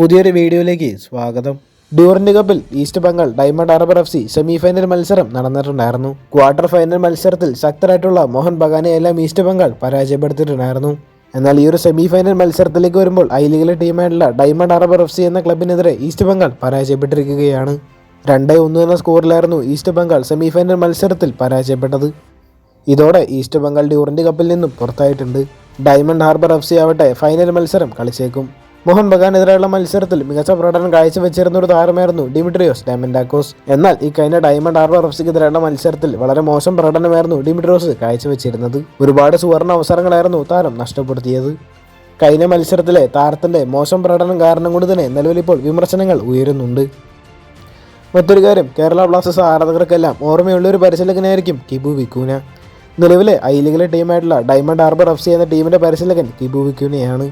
പുതിയൊരു വീഡിയോയിലേക്ക് സ്വാഗതം. ഡ്യൂറന്റ് കപ്പിൽ East Bengal Diamond Harbour F C semi final മത്സരം നടന്നിട്ടുണ്ടായിരുന്നു. ക്വാർട്ടർ ഫൈനൽ മത്സരത്തിൽ ശക്തരായിട്ടുള്ള മോഹൻ ബഗാനെ എല്ലാം ഈസ്റ്റ് ബംഗാൾ പരാജയപ്പെടുത്തിയിട്ടുണ്ടായിരുന്നു. എന്നാൽ ഈ ഒരു സെമി ഫൈനൽ മത്സരത്തിലേക്ക് വരുമ്പോൾ ഐ ലീഗിലെ ടീമായിട്ടുള്ള ഡയമണ്ട് ഹാർബർ എഫ് സി എന്ന ക്ലബിനെതിരെ ഈസ്റ്റ് ബംഗാൾ പരാജയപ്പെട്ടിരിക്കുകയാണ്. രണ്ടേ ഒന്ന് എന്ന സ്കോറിലായിരുന്നു ഈസ്റ്റ് ബംഗാൾ സെമി ഫൈനൽ മത്സരത്തിൽ പരാജയപ്പെട്ടത്. ഇതോടെ ഈസ്റ്റ് ബംഗാൾ ഡ്യൂറന്റ് കപ്പിൽ നിന്നും പുറത്തായിട്ടുണ്ട്. ഡയമണ്ട് ഹാർബർ എഫ് സി ആവട്ടെ ഫൈനൽ മത്സരം കളിച്ചേക്കും. മോഹൻ ബഗാനെതിരായുള്ള മത്സരത്തിൽ മികച്ച പ്രകടനം കാഴ്ചവെച്ചിരുന്ന ഒരു താരമായിരുന്നു ഡിമിട്രിയോസ് ഡാമൻഡാക്കോസ്. എന്നാൽ ഈ കഴിഞ്ഞ ഡയമണ്ട് ആർബർ എഫ് സിക്കെതിരെയുള്ള മത്സരത്തിൽ വളരെ മോശം പ്രകടനമായിരുന്നു ഡിമിട്രിയോസ് കാഴ്ചവെച്ചിരുന്നത്. ഒരുപാട് സുവർണ അവസരങ്ങളായിരുന്നു താരം നഷ്ടപ്പെടുത്തിയത്. കഴിഞ്ഞ മത്സരത്തിലെ താരത്തിന്റെ മോശം പ്രകടനം കാരണം കൊണ്ട് തന്നെ നിലവിൽ ഇപ്പോൾ വിമർശനങ്ങൾ ഉയരുന്നുണ്ട്. മറ്റൊരു കാര്യം കേരള ബ്ലാസ്റ്റേഴ്സ് ആരാധകർക്കെല്ലാം ഓർമ്മയുള്ള ഒരു പരിശീലകനായിരിക്കും കിബു വിക്കൂന. നിലവിലെ ഐ ലീഗിലെ ടീമായിട്ടുള്ള ഡയമണ്ട് ആർബർ എഫ് സി എന്ന ടീമിന്റെ പരിശീലകൻ കിബു വിക്കൂനയാണ്.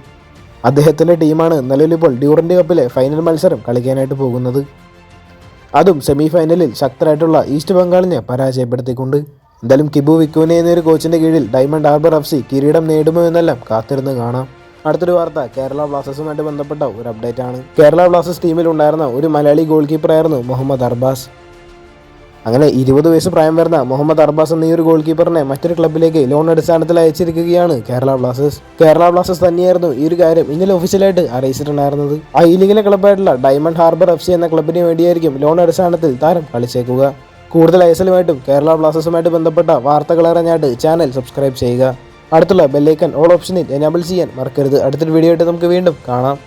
അദ്ദേഹത്തിന്റെ ടീമാണ് നിലവിലിപ്പോൾ ഡ്യൂറന്റ് കപ്പിലെ ഫൈനൽ മത്സരം കളിക്കാനായിട്ട് പോകുന്നത്. അതും സെമി ഫൈനലിൽ ശക്തരായിട്ടുള്ള ഈസ്റ്റ് ബംഗാളിനെ പരാജയപ്പെടുത്തിക്കൊണ്ട്. എന്തായാലും കിബു വിക്കുവിനെ എന്നൊരു കോച്ചിന്റെ കീഴിൽ ഡയമണ്ട് ആർബർ എഫ് സി കിരീടം നേടുമോ എന്നെല്ലാം കാത്തിരുന്ന് കാണാം. അടുത്തൊരു വാർത്ത കേരള ബ്ലാസ്റ്റേഴ്സുമായിട്ട് ബന്ധപ്പെട്ട ഒരു അപ്ഡേറ്റ് ആണ്. കേരള ബ്ലാസ്റ്റേഴ്സ് ടീമിൽ ഉണ്ടായിരുന്ന ഒരു മലയാളി ഗോൾ കീപ്പറായിരുന്നു മുഹമ്മദ് അർബാസ്. അങ്ങനെ ഇരുപത് വയസ്സ് പ്രായം വരുന്ന മുഹമ്മദ് അർബാസ് എന്ന ഈ ഒരു ഗോൾ കീപ്പറിനെ മറ്റൊരു ക്ലബിലേക്ക് ലോൺ അടിസ്ഥാനത്തിൽ അയച്ചിരിക്കുകയാണ് കേരള ബ്ലാസ്റ്റേഴ്സ്. കേരള ബ്ലാസ്റ്റേഴ്സ് തന്നെയായിരുന്നു ഈ ഒരു കാര്യം ഇന്നലെ ഒഫീഷ്യലായിട്ട് അറിയിച്ചിട്ടുണ്ടായിരുന്നത്. ഐ ലീഗിലെ ക്ലബ്ബായിട്ടുള്ള ഡയമണ്ട് ഹാർബർ എഫ് സി എന്ന ക്ലബിന് വേണ്ടിയായിരിക്കും ലോൺ അടിസ്ഥാനത്തിൽ താരം കളിച്ചേക്കുക. കൂടുതൽ ഐസലുമായിട്ടും കേരള ബ്ലാസ്റ്റേഴ്സുമായിട്ട് ബന്ധപ്പെട്ട വാർത്തകൾ അറിഞ്ഞായിട്ട് ചാനൽ സബ്സ്ക്രൈബ് ചെയ്യുക. അടുത്തുള്ള ബെല്ലൈക്കൺ ഓൾ ഓപ്ഷനിൽ എനാബിൾ ചെയ്യാൻ മറക്കരുത്. അടുത്തൊരു വീഡിയോ ആയിട്ട് നമുക്ക് വീണ്ടും കാണാം.